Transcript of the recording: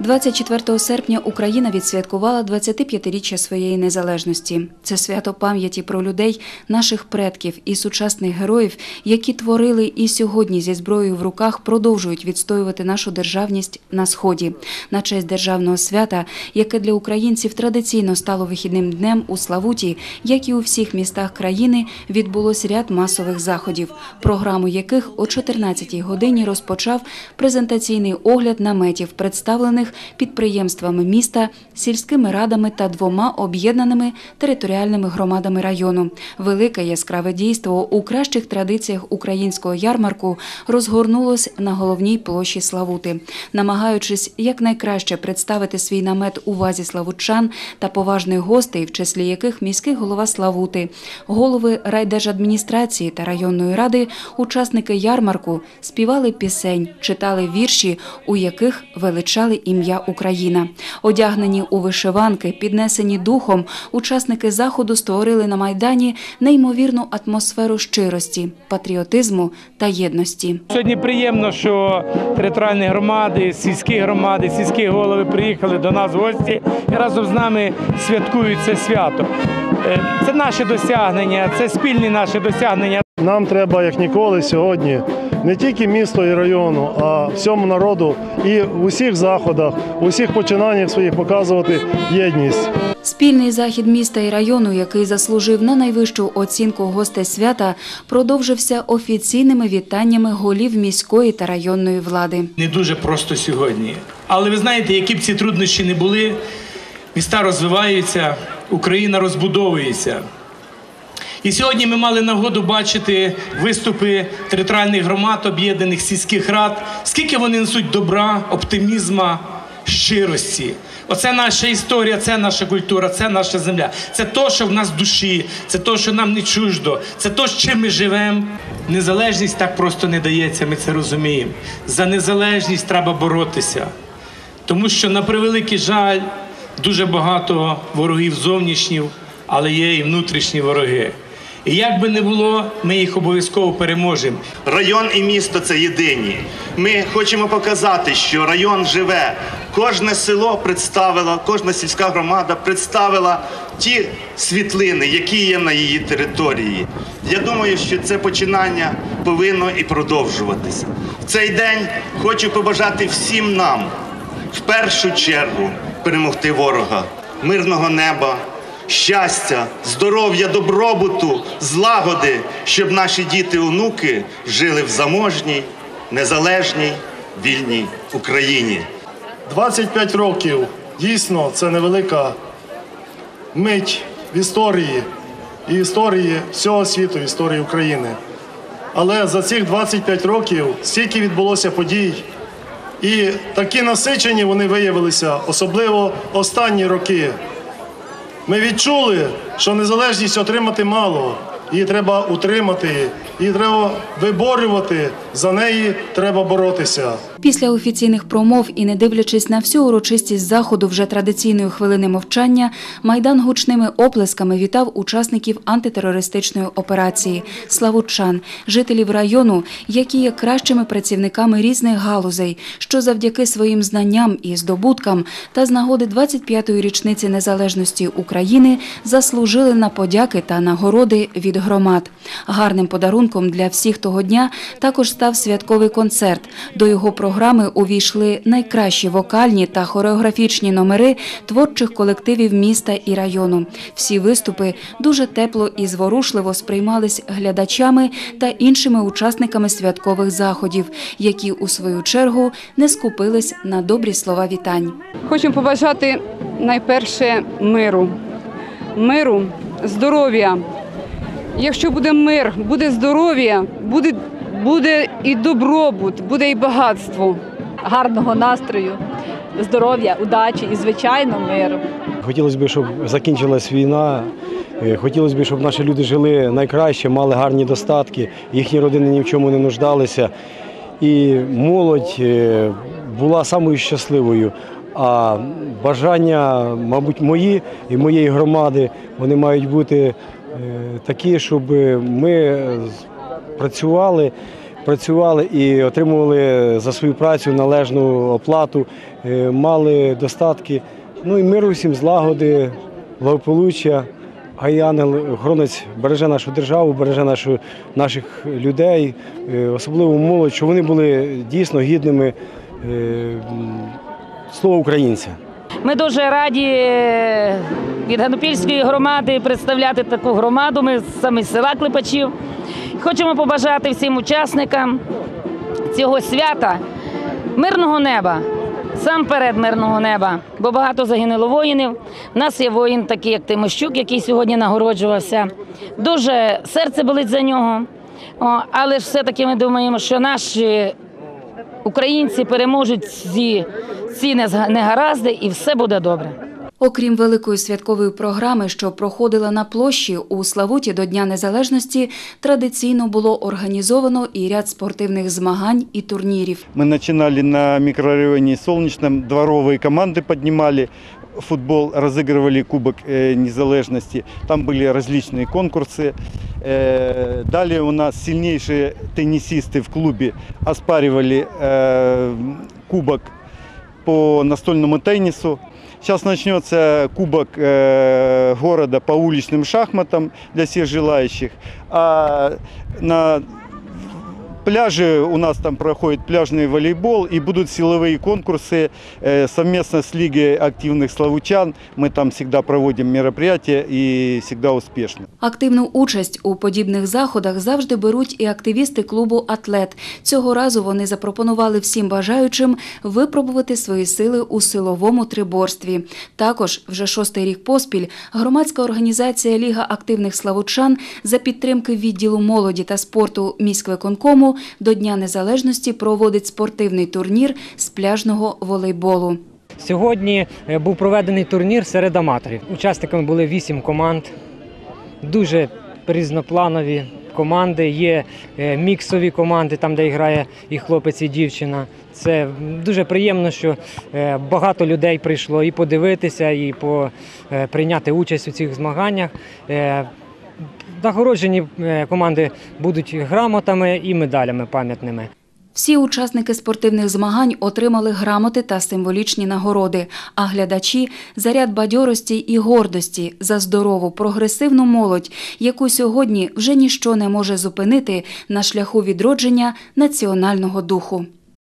24 серпня Україна відсвяткувала 25-річчя своєї незалежності. Це свято пам'яті про людей, наших предків і сучасних героїв, які творили і сьогодні зі зброєю в руках продовжують відстоювати нашу державність на сході. На честь державного свята, яке для українців традиційно стало вихідним днем у Славуті, як і у всіх містах країни, відбулось ряд масових заходів, програму яких о 14-й годині розпочав презентаційний огляд наметів, представлених підприємствами міста, сільськими радами та двома об'єднаними територіальними громадами району. Велике яскраве дійство у кращих традиціях українського ярмарку розгорнулось на головній площі Славути, намагаючись якнайкраще представити свій намет увазі славутчан та поважних гостей, в числі яких міський голова Славути, голови райдержадміністрації та районної ради, учасники ярмарку співали пісень, читали вірші, у яких величали ім'я Україна. Одягнені у вишиванки, піднесені духом, учасники заходу створили на майдані неймовірну атмосферу щирості, патріотизму та єдності. Сьогодні приємно, що територіальні громади, сільські громади, сільські голови приїхали до нас в гості і разом з нами святкують це свято. Е, Це наше досягнення, це спільні наші досягнення. Нам треба як ніколи сьогодні не тільки місто і району, а всьому народу і в усіх заходах, у всіх починаннях своїх показувати єдність. Спільний захід міста і району, який заслужив на найвищу оцінку гостей свята, продовжився офіційними вітаннями голів міської та районної влади. Не дуже просто сьогодні. Але ви знаєте, які б ці труднощі не були, міста розвиваються, Україна розбудовується. І сьогодні ми мали нагоду бачити виступи територіальних громад, об'єднаних сільських рад, скільки вони несуть добра, оптимізма, щирості. Оце наша історія, це наша культура, це наша земля. Це то, що в нас в душі, це то, що нам не чуждо, це то, з чим ми живемо. Незалежність так просто не дається, ми це розуміємо. За незалежність треба боротися. Тому що, на превеликий жаль, дуже багато ворогів зовнішніх, але є і внутрішні вороги. І як би не було, ми їх обов'язково переможемо. Район і місто це єдині. Ми хочемо показати, що район живе. Кожне село представило, кожна сільська громада представила ті світлини, які є на її території. Я думаю, що це починання повинно і продовжуватися. В цей день хочу побажати всім нам в першу чергу перемогти ворога, мирного неба, щастя, здоров'я, добробуту, злагоди, щоб наші діти, онуки жили в заможній, незалежній, вільній Україні. 25 років дійсно це невелика мить в історії і історії всього світу, історії України. Але за цих 25 років стільки відбулося подій, і такі насичені вони виявилися, особливо останні роки. Ми відчули, що незалежність отримати мало, її треба утримати, її треба виборювати, за неї треба боротися. Після офіційних промов і не дивлячись на всю урочистість заходу вже традиційної хвилини мовчання, майдан гучними оплесками вітав учасників антитерористичної операції славутчан, жителів району, які є кращими працівниками різних галузей, що завдяки своїм знанням і здобуткам та з нагоди 25-ї річниці незалежності України заслужили на подяки та нагороди від громад. Гарним подарунком для всіх того дня також став святковий концерт. До його програми увійшли найкращі вокальні та хореографічні номери творчих колективів міста і району. Всі виступи дуже тепло і зворушливо сприймались глядачами та іншими учасниками святкових заходів, які у свою чергу не скупились на добрі слова вітань. Хочемо побажати найперше миру. Миру, здоров'я. Якщо буде мир, буде здоров'я, буде, буде і добробут, буде і багатство. гарного настрою, здоров'я, удачі і, звичайно, миру. Хотілося б, щоб закінчилась війна. Е, Хотілося б, щоб наші люди жили найкраще, мали гарні достатки, їхні родини ні в чому не нуждалися. І молодь е, була самою щасливою. А бажання, мабуть, мої і моєї громади, вони мають бути такі, щоб ми працювали працювали і отримували за свою працю належну оплату, е, мали достатки. Ну і миру всім злагоди, благополуччя. Хай ангел охоронець береже нашу державу, береже нашу, наших людей, е, особливо молодь, щоб вони були дійсно гідними е, слова українця. Ми дуже раді е, від Ганопільської громади представляти таку громаду. Ми самі з села Клепачів. Хочемо побажати всім учасникам цього свята мирного неба. Сам перед мирного неба, бо багато загинуло воїнів. У нас є воїн, такий як Тимощук, який сьогодні нагороджувався. Дуже серце болить за нього. Але ж все-таки ми думаємо, що наші українці переможуть ці, ці негаразди і все буде добре. Окрім великої святкової програми, що проходила на площі у Славуті до Дня Незалежності, традиційно було організовано і ряд спортивних змагань і турнірів. Мы начинали на микрорайоне Солнечном, дворовые команды поднимали футбол, разыгрывали Кубок э, Незалежности. Там были различные конкурсы. Э, Далее у нас сильнейшие теннисисты в клубе оспаривали э, Кубок по настольному теннису. Сейчас начнется Кубок э, города по уличным шахматам для всех желающих. А на пляже у нас там проходит пляжный волейбол и будут силовые конкурсы э, совместно с Лигой активных славучан. Мы там всегда проводим мероприятия и всегда успешно. Активну участь у подібних заходах завжди беруть і активісти клубу Атлет. Цього разу вони запропонували всім бажаючим випробувати свої сили у силовому триборстві. Також вже шостий рік поспіль громадська організація Ліга активних славучан за підтримки відділу молоді та спорту міськвиконкому до Дня Незалежності проводить спортивний турнір з пляжного волейболу. Сьогодні е, був проведений турнір серед аматорів. Учасниками були вісім команд, дуже різнопланові команди. Є е, міксові команди, там де грає і хлопець, і дівчина. Це дуже приємно, що е, багато людей прийшло і подивитися, і прийняти участь у цих змаганнях. Нагороджені е, команди будуть грамотами і медалями пам'ятними. Всі учасники спортивних змагань отримали грамоти та символічні нагороди, а глядачі – заряд бадьорості і гордості за здорову, прогресивну молодь, яку сьогодні вже ніщо не може зупинити на шляху відродження національного духу.